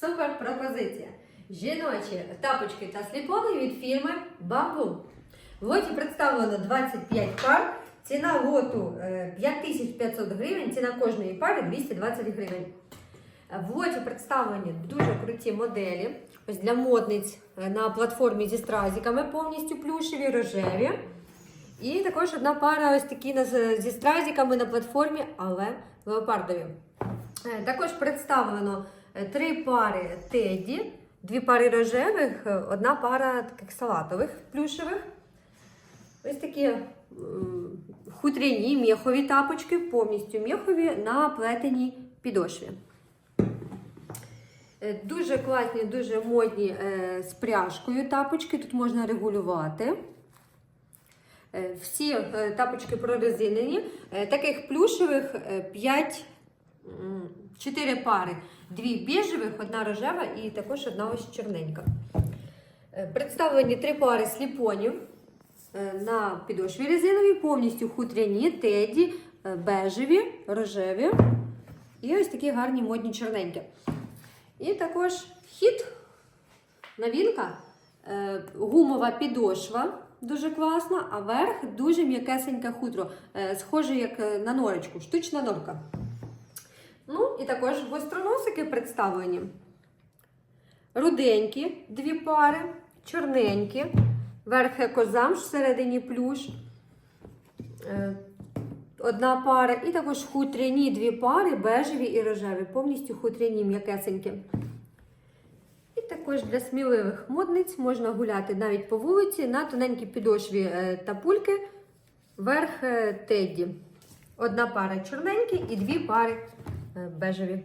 Супер пропозиція. Жіночі тапочки та сліпони від фірми Бамбу. В лоті представлено 25 пар. Ціна лоту е, 5500 гривень, ціна кожної пари 220 гривень. В лоті представлені дуже круті моделі. Ось для модниць е, на платформі зі стразиками повністю плюшеві, рожеві. І також одна пара ось такі зі стразиками на платформі, але леопардові. Е, Також представлено е, три пари теді, дві пари рожевих, е, одна пара таких салатових плюшевих. Ось такі хутряні м'яхові тапочки, повністю м'яхові на плетеній підошві. Е, Дуже класні, дуже модні е, з пряжкою тапочки. Тут можна регулювати. Е, Всі е, тапочки прорезинені. Е, Таких плюшевих 5, 4 пари. Дві біжевих, одна рожева і також одна ось чорненька. Е, Представлені три пари сліпонів е, на підошві резиновій, повністю хутряні, теді, е, бежеві, рожеві. І ось такі гарні модні чорненькі. І також хід, новинка, е, гумова підошва, дуже класна, а верх дуже м'якесеньке хутро, схоже як на норочку, штучна норка. Ну, і також гостроносики представлені. Руденькі дві пари, чорненькі, верх екозамш, всередині плюш. Е, Одна пара, і також хутряні дві пари, бежеві і рожеві, повністю хутряні, м'якесенькі. І також для сміливих модниць можна гуляти навіть по вулиці на тоненькій підошві е, та пульки, верх е, тедді. Одна пара чорненькі і дві пари бежеві.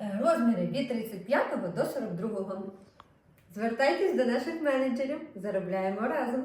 Е, Розміри від 35 до 42. Звертайтесь до наших менеджерів, заробляємо разом.